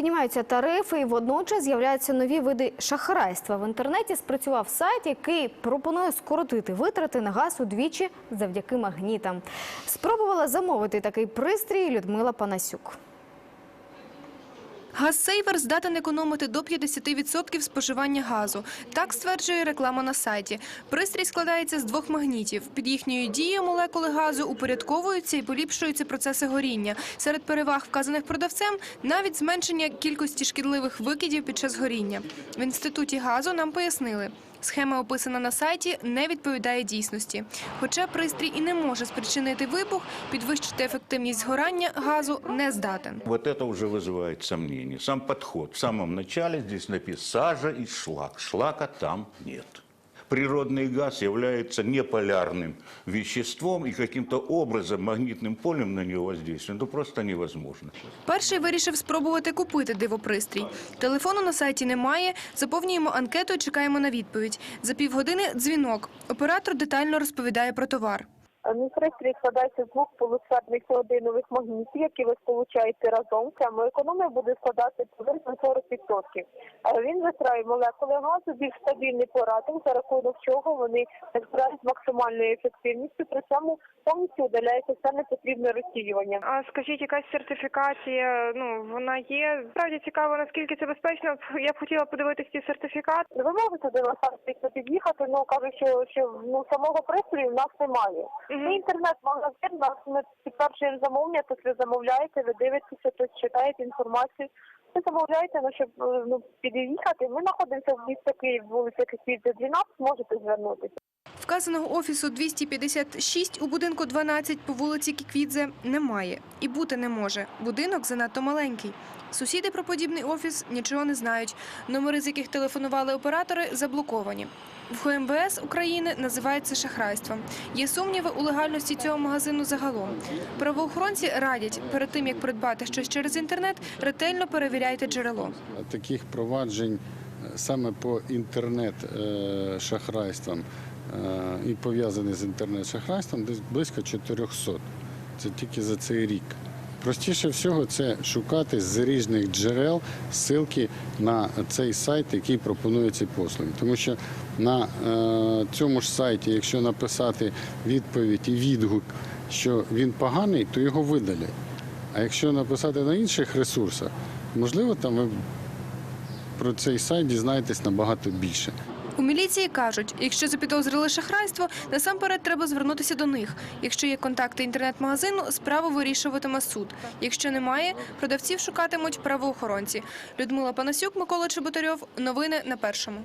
піднімаються тарифи і водночас з'являються нові види шахрайства. В інтернеті спрацював сайт, який пропонує скоротити витрати на газ удвічі завдяки магнітам. Спробувала замовити такий пристрій Людмила Панасюк. Газсейвер здатен економити до 50% споживання газу. Так стверджує реклама на сайті. Пристрій складається з двох магнітів. Під їхньою дією молекули газу упорядковуються і поліпшуються процеси горіння. Серед переваг, вказаних продавцем, навіть зменшення кількості шкідливих викидів під час горіння. В інституті газу нам пояснили. Схема, описана на сайті, не відповідає дійсності. Хоча пристрій і не може спричинити вибух, підвищити ефективність згорання газу не здатен. Вот это уже вызывает сомнения. Сам подход. В самом начале здесь написано сажа и шлак. Шлака там нет. Природный газ является неполярным веществом, и каким-то образом магнитным полем на него воздействовать ну, просто невозможно. Перший вирішив спробувати купити дивопристрій. Телефону на сайті немає. Заповнюємо анкету і чекаємо на відповідь. За півгодини дзвінок. Оператор детально розповідає про товар. Пристрій складається з двох полусферних неодинових магнітів, які ви сполучаєте разом. Ця економія буде складати приблизно 40%. Е, Він висирає молекули газу, більш стабільний по за рахунок чого вони збирають з максимальною ефективністю, при цьому повністю удаляється все непотрібне розсіювання. А скажіть, якась сертифікація, ну вона є. Справді цікаво, наскільки це безпечно. Я б хотіла подивитися ці сертифікат. Ви можете до нас під'їхати, ну кажуть, що, що ну самого пристрою в нас немає. Це інтернет-магазин, нас ми підтверджуємо замовлення, тут ви замовляєте, ви дивитеся, тут читаєте інформацію. Ви замовляєте, ну щоб е, ну під'їхати. Ми знаходимося в місті Київ, вулиця Київська, 12, можете звернутися. Вказаного офісу 256 у будинку 12 по вулиці Кіквідзе немає. І бути не може. Будинок занадто маленький. Сусіди про подібний офіс нічого не знають. Номери, з яких телефонували оператори, заблоковані. В ХМВС України називають шахрайством. Є сумніви у легальності цього магазину загалом. Правоохоронці радять, перед тим як придбати щось через інтернет, ретельно перевіряйте джерело. Таких проваджень е, саме по інтернет-шахрайствам і пов'язаних з інтернет-шахрайством десь близько 400. Це тільки за цей рік. Простіше всього це шукати з різних джерел ссылки на цей сайт, який пропонує ці послуги. Тому що на е, цьому ж сайті, якщо написати відповідь і відгук, що він поганий, то його видалять. А якщо написати на інших ресурсах, можливо, там ви про цей сайт дізнаєтесь набагато більше. У міліції кажуть, якщо запідозрили шахрайство, насамперед треба звернутися до них. Якщо є контакти інтернет-магазину, справу вирішуватиме суд. Якщо немає, продавців шукатимуть правоохоронці. Людмила Панасюк, Микола Чеботарьов. Новини на першому.